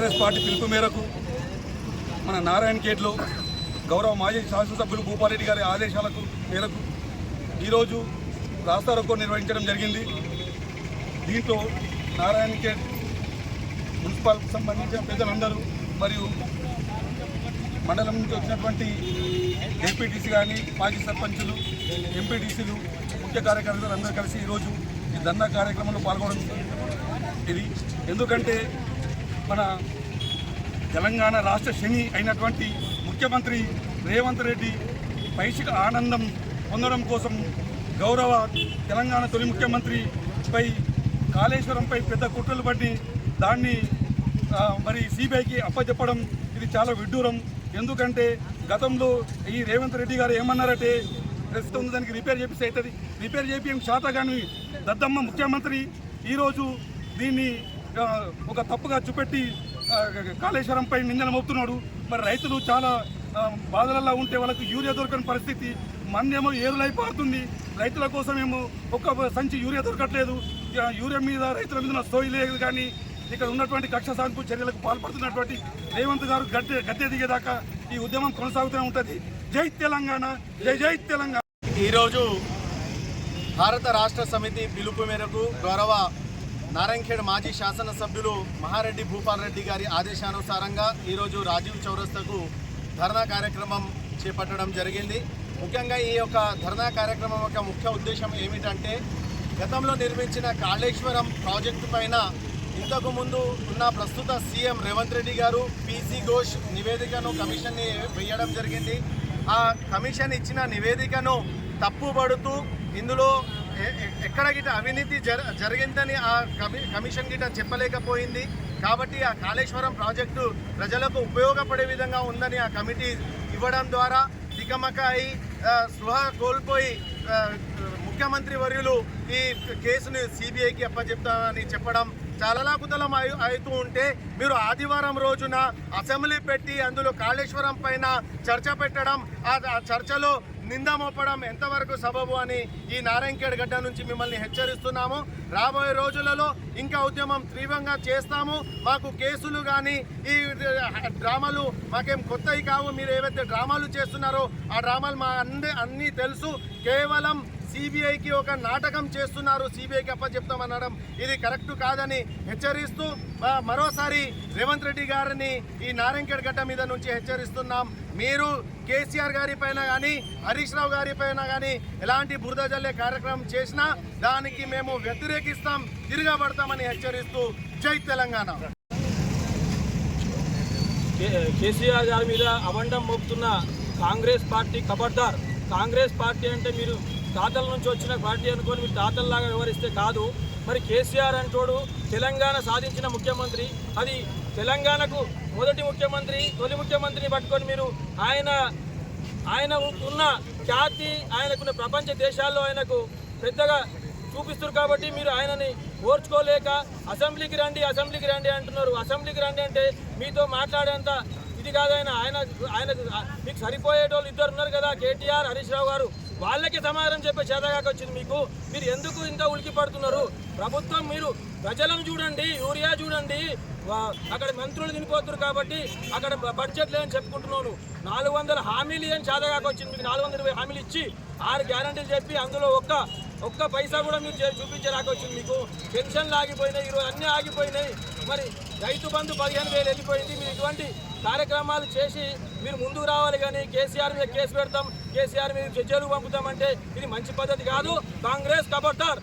మేరకు మన నారాయణ గేట్లో గౌరవ మాజీ శాసనసభ్యులు భూపారెడ్డి గారి ఆదేశాలకు మేరకు ఈరోజు రాస్తారోకో నిర్వహించడం జరిగింది. దీంట్లో నారాయణ గేట్ మున్సిపాల్కి సంబంధించిన పెద్దలందరూ మరియు మండలం నుంచి వచ్చినటువంటి ఎంపీటీసీ కానీ మాజీ సర్పంచులు ఎంపీటీసీలు ముఖ్య కార్యకర్తలు అందరూ కలిసి ఈరోజు ఈ ధర్నా కార్యక్రమంలో పాల్గొనడం ఇది ఎందుకంటే మన తెలంగాణ రాష్ట్ర శని అయినటువంటి ముఖ్యమంత్రి రేవంత్ రెడ్డి పైశిక ఆనందం పొందడం కోసం గౌరవ తెలంగాణ తొలి ముఖ్యమంత్రిపై కాళేశ్వరంపై పెద్ద కుట్రలు పట్టి దాన్ని మరి సిబిఐకి అప్పచెప్పడం ఇది చాలా విడ్డూరం. ఎందుకంటే గతంలో ఈ రేవంత్ రెడ్డి గారు ఏమన్నారంటే ప్రస్తుతం ఉంది దానికి రిపేర్ చేపిస్తే అవుతుంది. రిపేర్ చేపించడం శాతగాని దద్దమ్మ ముఖ్యమంత్రి. ఈరోజు దీన్ని ఒక తప్పుగా చూపెట్టి కాళేశ్వరంపై నిందన మోపుతున్నాడు. మరి రైతులు చాలా బాధలలో ఉంటే వాళ్ళకు యూరియా దొరకని పరిస్థితి. మందేమో ఏరులైపోతుంది రైతుల కోసం ఏమో ఒక్క సంచి యూరియా దొరకట్లేదు. యూరియా మీద రైతుల మీద సోయి లేదు కానీ ఇక్కడ ఉన్నటువంటి కక్ష సాధింపు చర్యలకు పాల్పడుతున్నటువంటి రేవంత్ గారు గద్దె గద్దె దిగేదాకా ఈ ఉద్యమం కొనసాగుతూనే ఉంటుంది. జై తెలంగాణ జై జై తెలంగాణ. ఈరోజు భారత రాష్ట్ర సమితి పిలుపు మేరకు గౌరవ నారాయణఖేడ్ మాజీ శాసనసభ్యులు మహారెడ్డి భూపాల్ రెడ్డి గారి ఆదేశానుసారంగా ఈరోజు రాజీవ్ చౌరస్తకు ధర్నా కార్యక్రమం చేపట్టడం జరిగింది. ముఖ్యంగా ఈ యొక్క ధర్నా కార్యక్రమం యొక్క ముఖ్య ఉద్దేశం ఏమిటంటే గతంలో నిర్మించిన కాళేశ్వరం ప్రాజెక్టు పైన ఇంతకు ముందు ఉన్న ప్రస్తుత సీఎం రేవంత్ రెడ్డి గారు పీసీ ఘోష్ నివేదికను కమిషన్ని వేయడం జరిగింది. ఆ కమిషన్ ఇచ్చిన నివేదికను తప్పుబడుతూ ఇందులో ఎక్కడ గిట అవినీతి జర జరిగిందని ఆ కమి కమిషన్ గిట చెప్పలేకపోయింది. కాబట్టి ఆ కాళేశ్వరం ప్రాజెక్టు ప్రజలకు ఉపయోగపడే విధంగా ఉందని ఆ కమిటీ ఇవ్వడం ద్వారా తికమక అయి స్పృహ కోల్పోయి ముఖ్యమంత్రి వర్యులు ఈ కేసును సిబిఐకి అప్పచెప్తామని చెప్పడం చాలా కుతలం అవుతూ ఉంటే మీరు ఆదివారం రోజున అసెంబ్లీ పెట్టి అందులో కాళేశ్వరం పైన చర్చ పెట్టడం ఆ చర్చలో నింద మోపడం ఎంతవరకు సబబు అని ఈ నారాయణఖేడ్ గడ్డ నుంచి మిమ్మల్ని హెచ్చరిస్తున్నాము. రాబోయే రోజులలో ఇంకా ఉద్యమం తీవ్రంగా చేస్తాము. మాకు కేసులు కానీ ఈ డ్రామాలు మాకేం కొత్తవి కావు. మీరు ఏవైతే డ్రామాలు చేస్తున్నారో ఆ డ్రామాలు మా అన్ని అన్నీ తెలుసు. కేవలం సిబిఐకి ఒక నాటకం చేస్తున్నారు. సిబిఐకి అప్పచెప్తామనడం ఇది కరెక్ట్ కాదని హెచ్చరిస్తూ మరోసారి రేవంత్ రెడ్డి గారిని ఈ నారాయణఖేడ్ గడ్డ మీద నుంచి హెచ్చరిస్తున్నాం. మీరు కేసీఆర్ గారి పైన కానీ హరీష్ రావు గారి పైన కానీ ఎలాంటి బురద జల్లే కార్యక్రమం చేసినా దానికి మేము వ్యతిరేకిస్తాం తిరగబడతామని హెచ్చరిస్తూ జై తెలంగాణ. కేసీఆర్ గారి మీద అవండం మోపుతున్న కాంగ్రెస్ పార్టీ ఖబర్దార్ కాంగ్రెస్ పార్టీ అంటే మీరు తాతల నుంచి వచ్చిన పార్టీ అనుకొని మీరు తాతల్లాగా వ్యవహరిస్తే కాదు. మరి కేసీఆర్ అంటోడు తెలంగాణ సాధించిన ముఖ్యమంత్రి అది తెలంగాణకు మొదటి ముఖ్యమంత్రి తొలి ముఖ్యమంత్రిని పట్టుకొని మీరు ఆయన ఆయన ఉన్న ఖ్యాతి ఆయనకున్న ప్రపంచ దేశాల్లో ఆయనకు పెద్దగా చూపిస్తారు కాబట్టి మీరు ఆయనని ఓర్చుకోలేక అసెంబ్లీకి రండి అసెంబ్లీకి రండి అంటున్నారు. అసెంబ్లీకి రండి అంటే మీతో మాట్లాడేంత ఇది కాదు ఆయన ఆయన ఆయన మీకు సరిపోయేటోళ్ళు ఇద్దరు ఉన్నారు కదా కేటీఆర్ హరీష్ రావు గారు. వాళ్ళకి సమాధానం చెప్పే చేతగాక వచ్చింది మీకు. మీరు ఎందుకు ఇంత ఉలికి పడుతున్నారు ప్రభుత్వం మీరు ప్రజలను చూడండి యూరియా చూడండి అక్కడ మంత్రులు తినిపోతున్నారు కాబట్టి అక్కడ బడ్జెట్ లేదని చెప్పుకుంటున్నాను. నాలుగు వందల హామీలు ఏం చేతగాక వచ్చింది? మీకు నాలుగు వందల ఇరవై హామీలు ఇచ్చి ఆరు గ్యారంటీలు చెప్పి అందులో ఒక్క ఒక్క పైసా కూడా మీరు చూపించరాక వచ్చింది మీకు. పెన్షన్లు ఆగిపోయినాయి ఈరోజు అన్నీ ఆగిపోయినాయి. మరి రైతు బంధు పదిహేను వేలు వెళ్ళిపోయింది. మీరు ఇటువంటి కార్యక్రమాలు చేసి మీరు ముందుకు రావాలి కానీ కేసీఆర్ మీద కేసు పెడతాం కేసీఆర్ మీద జైలుకు పంపుతామంటే ఇది మంచి పద్ధతి కాదు. కాంగ్రెస్ కబడ్డార్